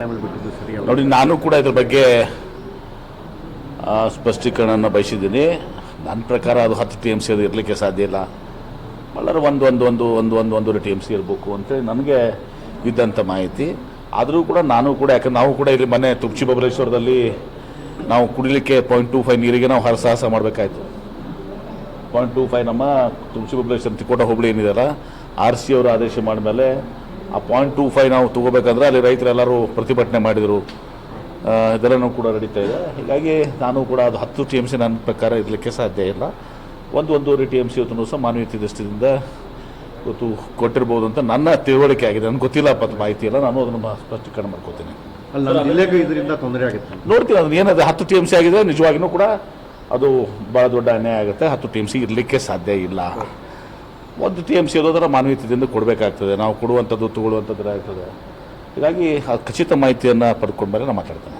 ನೋಡಿ, ನಾನು ಕೂಡ ಇದ್ರ ಬಗ್ಗೆ ಸ್ಪಷ್ಟೀಕರಣ ಬಯಸಿದ್ದೀನಿ. ನನ್ನ ಪ್ರಕಾರ ಅದು ಹತ್ತು ಟಿ ಎಂ ಸಿ ಅದು ಇರಲಿಕ್ಕೆ ಸಾಧ್ಯ ಇಲ್ಲ. ಒಂದು ಒಂದು ಒಂದು ಒಂದು ಒಂದು ಒಂದೂವರೆ ಟಿ ಎಂ ಸಿ ಇರಬೇಕು ಅಂತೇಳಿ ನನಗೆ ಇದ್ದಂಥ ಮಾಹಿತಿ. ಆದರೂ ಕೂಡ ನಾನು ಕೂಡ, ಯಾಕಂದ್ರೆ ನಾವು ಕೂಡ ಇಲ್ಲಿ ಮನೆ ತುಪ್ಚಿ ಬಬಲೇಶ್ವರದಲ್ಲಿ ನಾವು ಕುಡಿಲಿಕ್ಕೆ ಪಾಯಿಂಟ್ ಟೂ ಫೈವ್ ನೀರಿಗೆ ನಾವು ಹರಸಾಹಸ ಮಾಡಬೇಕಾಯ್ತು. ಪಾಯಿಂಟ್ ಟು ಫೈವ್ ನಮ್ಮ ತುಳಸಿ ಬಬಲೇಶ್ವರ ತಿಕೋಟ ಹೋಬಳಿ ಏನಿದೆಯಲ್ಲ ಆರ್ ಸಿ ಅವರು ಆದೇಶ ಮಾಡಿದ್ಮೇಲೆ ಆ ಪಾಯಿಂಟ್ ಟೂ ಫೈವ್ ನಾವು ತಗೋಬೇಕಂದ್ರೆ ಅಲ್ಲಿ ರೈತರೆಲ್ಲರೂ ಪ್ರತಿಭಟನೆ ಮಾಡಿದರು. ಇದೆಲ್ಲನೂ ಕೂಡ ನಡೀತಾ ಇದೆ. ಹೀಗಾಗಿ ನಾನು ಕೂಡ ಅದು ಹತ್ತು ಟಿ ಎಂ ಸಿ ನನ್ನ ಪ್ರಕಾರ ಇರಲಿಕ್ಕೆ ಸಾಧ್ಯ ಇಲ್ಲ. ಒಂದು ಒಂದೂವರೆ ಟಿ ಎಂ ಸಿ ಇವತ್ತು ಸಹ ಮಾನವೀಯತೆ ದೃಷ್ಟಿಯಿಂದ ಇವತ್ತು ಕೊಟ್ಟಿರ್ಬೋದು ಅಂತ ನನ್ನ ತಿಳುವಳಿಕೆ ಆಗಿದೆ. ನನಗೆ ಗೊತ್ತಿಲ್ಲಪ್ಪ ಅದು ಮಾಹಿತಿ ಇಲ್ಲ ನಾನು ಅದನ್ನು ಸ್ಪಷ್ಟೀಕರಣ ಮಾಡ್ಕೋತೀನಿ. ಇದರಿಂದ ತೊಂದರೆ ಆಗುತ್ತೆ. ನೋಡ್ತೀವಿ ಅದನ್ನ ಏನದು ಹತ್ತು ಟಿ ಎಂ ಸಿ ಆಗಿದೆ ನಿಜವಾಗಿಯೂ ಕೂಡ ಅದು ಭಾಳ ದೊಡ್ಡ ಅನ್ಯಾಯ ಆಗುತ್ತೆ. ಹತ್ತು ಟಿ ಎಂ ಸಿ ಇರಲಿಕ್ಕೆ ಸಾಧ್ಯ ಇಲ್ಲ. ಒಂದು ಟಿ ಎಂ ಸಿ ಇರೋದರ ಮಾನವೀಯತೆಯಿಂದ ಕೊಡಬೇಕಾಗ್ತದೆ. ನಾವು ಕೊಡುವಂಥದ್ದು, ತಗೊಳ್ಳುವಂಥದ್ದು ಆಗ್ತದೆ ಹೀಗಾಗಿ ಆ ಖಚಿತ ಮಾಹಿತಿಯನ್ನು ಪಡ್ಕೊಂಡ್ಮೇಲೆ ನಾನು ಮಾತಾಡ್ತೇನೆ.